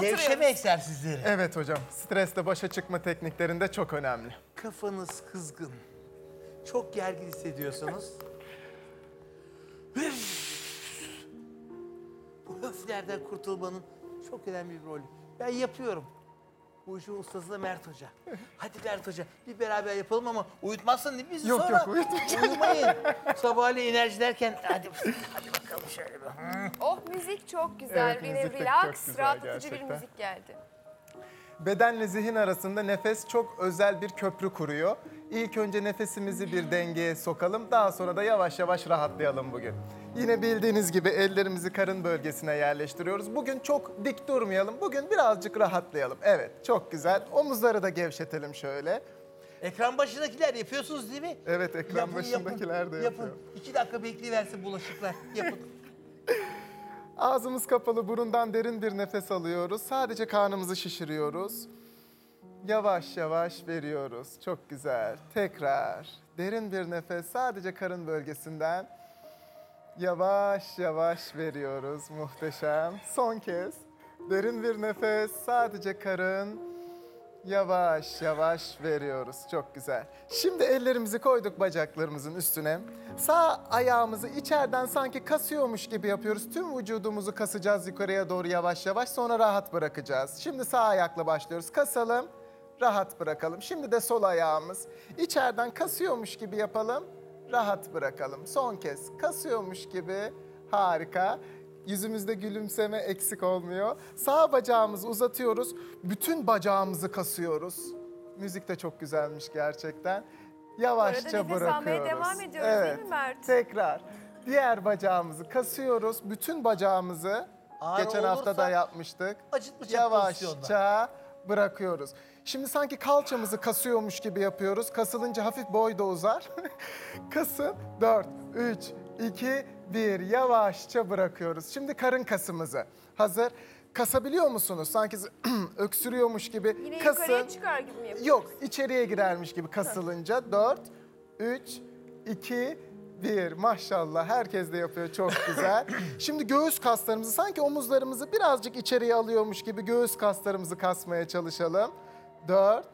Gevşeme oturuyoruz. egzersizleri. Evet hocam, stresle başa çıkma tekniklerinde çok önemli. Kafanız kızgın. Çok gergin hissediyorsunuz. Bu höflerden kurtulmanın çok önemli bir rolü. Ben yapıyorum. Bu işin ustası da Mert Hoca. Hadi Mert Hoca bir beraber yapalım ama uyutmazsın değil mi bizi Yok, sonra? yok, uyutmayacağım. Uyumayın. Sabahleyin enerji derken hadi, hadi bakalım şöyle bir. Oh müzik çok güzel. Evet, müzik de relax, güzel rahatlatıcı bir gerçekten. müzik geldi. Bedenle zihin arasında nefes çok özel bir köprü kuruyor. İlk önce nefesimizi bir dengeye sokalım, daha sonra da yavaş yavaş rahatlayalım bugün. Yine bildiğiniz gibi ellerimizi karın bölgesine yerleştiriyoruz. Bugün çok dik durmayalım, bugün birazcık rahatlayalım. Evet, çok güzel. Omuzları da gevşetelim şöyle. Ekran başındakiler yapıyorsunuz değil mi? Evet, ekran Yapın, başındakiler de yapın, yapıyor. Yapın. İki dakika bekleyiversin bulaşıklar. Yapın. Ağzımız kapalı, burundan derin bir nefes alıyoruz. Sadece karnımızı şişiriyoruz. Yavaş yavaş veriyoruz. Çok güzel. Tekrar. Derin bir nefes sadece karın bölgesinden. Yavaş yavaş veriyoruz. Muhteşem. Son kez. Derin bir nefes sadece karın. Yavaş yavaş veriyoruz. Çok güzel. Şimdi ellerimizi koyduk bacaklarımızın üstüne. Sağ ayağımızı içeriden sanki kasıyormuş gibi yapıyoruz. Tüm vücudumuzu kasacağız yukarıya doğru yavaş yavaş. Sonra rahat bırakacağız. Şimdi sağ ayakla başlıyoruz. Kasalım, rahat bırakalım. Şimdi de sol ayağımız. İçeriden kasıyormuş gibi yapalım. Rahat bırakalım. Son kez kasıyormuş gibi. Harika. Yüzümüzde gülümseme eksik olmuyor. Sağ bacağımızı uzatıyoruz. Bütün bacağımızı kasıyoruz. Müzik de çok güzelmiş gerçekten. Yavaşça nefes almaya bırakıyoruz. devam ediyoruz değil mi Mert? Tekrar. Diğer bacağımızı kasıyoruz. Bütün bacağımızı Ağrı geçen hafta da yapmıştık. acıtmayacak pozisyonda. Yavaşça bırakıyoruz. Şimdi sanki kalçamızı kasıyormuş gibi yapıyoruz. Kasılınca hafif boy da uzar. Kasın. 4, 3, 2, 1. Yavaşça bırakıyoruz. Şimdi karın kasımızı. Hazır. Kasabiliyor musunuz? Sanki öksürüyormuş gibi. Yine Kasın. yukarıya çıkar gibi mi yapıyoruz? Yok, içeriye girermiş gibi kasılınca. 4, 3, 2, 1. Maşallah herkes de yapıyor çok güzel. Şimdi göğüs kaslarımızı sanki omuzlarımızı birazcık içeriye alıyormuş gibi göğüs kaslarımızı kasmaya çalışalım. 4,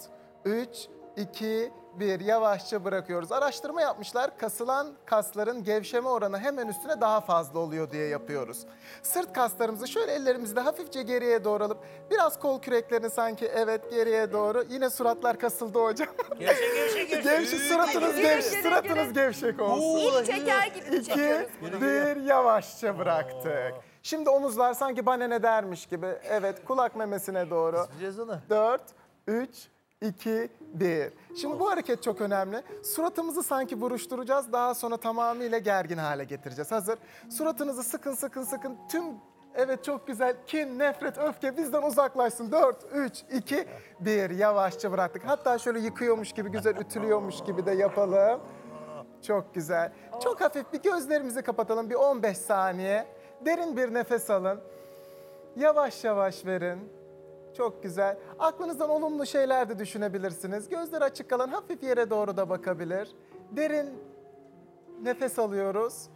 3, 2, 1. Yavaşça bırakıyoruz. Araştırma yapmışlar. Kasılan kasların gevşeme oranı hemen üstüne daha fazla oluyor diye yapıyoruz. Sırt kaslarımızı şöyle ellerimizle hafifçe geriye doğru alıp biraz kol küreklerini sanki evet geriye doğru. Yine suratlar kasıldı hocam. Gevşe gevşe gevşe. Gevşek suratınız Geri, gevş, geri, suratınız gevşek olsun. İlk çeker gibi İki, çekiyoruz bunu. bir, yavaşça bıraktık. Şimdi omuzlar sanki bana ne dermiş gibi. Evet, kulak memesine doğru. Bileceğiz onu. 4, 3, 2, 1. Şimdi bu hareket çok önemli. Suratımızı sanki buruşturacağız. Daha sonra tamamıyla gergin hale getireceğiz. Hazır. Suratınızı sıkın sıkın sıkın. Tüm Evet çok güzel. Kin, nefret, öfke bizden uzaklaşsın. 4, 3, 2, 1. Yavaşça bıraktık. Hatta şöyle yıkıyormuş gibi, güzel ütülüyormuş gibi de yapalım. Çok güzel. Çok hafif bir gözlerimizi kapatalım. Bir 15 saniye. Derin bir nefes alın. Yavaş yavaş verin. Çok güzel. Aklınızdan olumlu şeyler de düşünebilirsiniz. Gözler açık kalan hafif yere doğru da bakabilir. Derin nefes alıyoruz.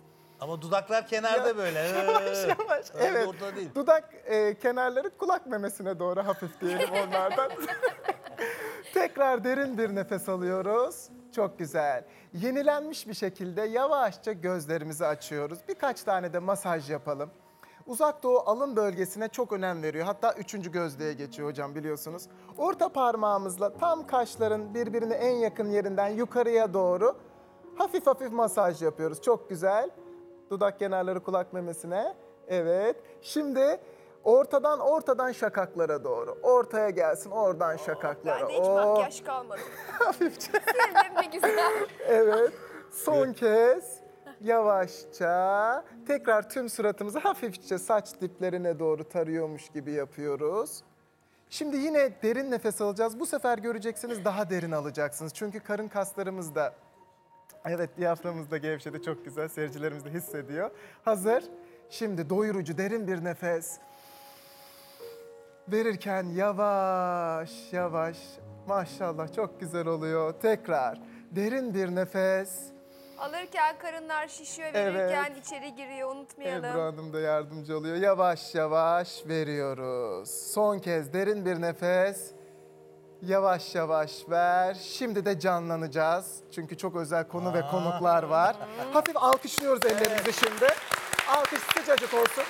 Ama dudaklar kenarda Ya- böyle. Yavaş Ee, yavaş. öyle Evet. Orada değil. Dudak e, kenarları kulak memesine doğru hafif diyelim onlardan. Tekrar derin bir nefes alıyoruz. Çok güzel. Yenilenmiş bir şekilde yavaşça gözlerimizi açıyoruz. Birkaç tane de masaj yapalım. Uzak Doğu alın bölgesine çok önem veriyor. Hatta üçüncü gözlüğe geçiyor hocam biliyorsunuz. Orta parmağımızla tam kaşların birbirine en yakın yerinden yukarıya doğru hafif hafif masaj yapıyoruz. Çok güzel. Dudak kenarları kulak memesine. Evet. Şimdi ortadan ortadan şakaklara doğru. Ortaya gelsin oradan şakaklara. Bende hiç Oo, makyaj kalmadı. Hafifçe. Sildim ne güzel. Evet. Son kez yavaşça tekrar tüm suratımızı hafifçe saç diplerine doğru tarıyormuş gibi yapıyoruz. Şimdi yine derin nefes alacağız. Bu sefer göreceksiniz daha derin alacaksınız. Çünkü karın kaslarımız da Evet diyaframımız da gevşedi çok güzel. Seyircilerimiz de hissediyor. Hazır. Şimdi doyurucu derin bir nefes. Verirken yavaş yavaş maşallah çok güzel oluyor. Tekrar derin bir nefes. Alırken karınlar şişiyor, Evet. verirken içeri giriyor. Unutmayalım. Ebru Hanım da yardımcı oluyor. Yavaş yavaş veriyoruz. Son kez derin bir nefes. Yavaş yavaş ver. Şimdi de canlanacağız. Çünkü çok özel konu ve konuklar var. Hafif alkışlıyoruz ellerimizi şimdi. Alkış sıcacık olsun.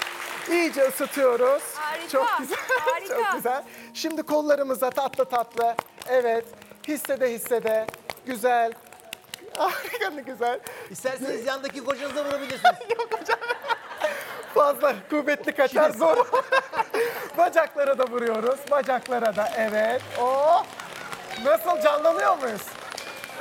İyice ısıtıyoruz. Harika, Çok güzel. harika. Çok güzel. Şimdi kollarımıza tatlı tatlı. Evet. Hissede hissede. Güzel. Harika ne güzel. İsterseniz yandaki kocanıza vurabilirsiniz. Fazla kuvvetli kaçar zor. Bacaklara da vuruyoruz. Bacaklara da evet. Oh! Nasıl canlanıyor muyuz?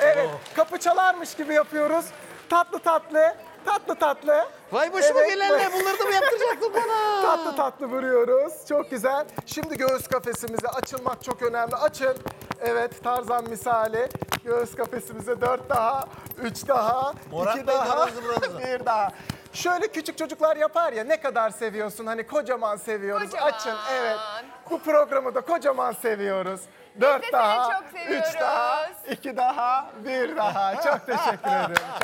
Evet. Kapı çalarmış gibi yapıyoruz. Tatlı tatlı. Tatlı tatlı. Vay başıma Evet. gelenler bunları da mı yaptıracaksın bana? Tatlı tatlı vuruyoruz. Çok güzel. Şimdi göğüs kafesimize açılmak çok önemli. Açın. Evet Tarzan misali. Göğüs kafesimize dört daha, üç daha, Murat iki Bey daha, buranızı. bir daha. Şöyle küçük çocuklar yapar ya ne kadar seviyorsun hani kocaman seviyoruz. Kocaman. Açın evet. Bu programı da kocaman seviyoruz. Dört de seni daha, çok üç daha, iki daha, bir daha. Çok teşekkür ederim. Çok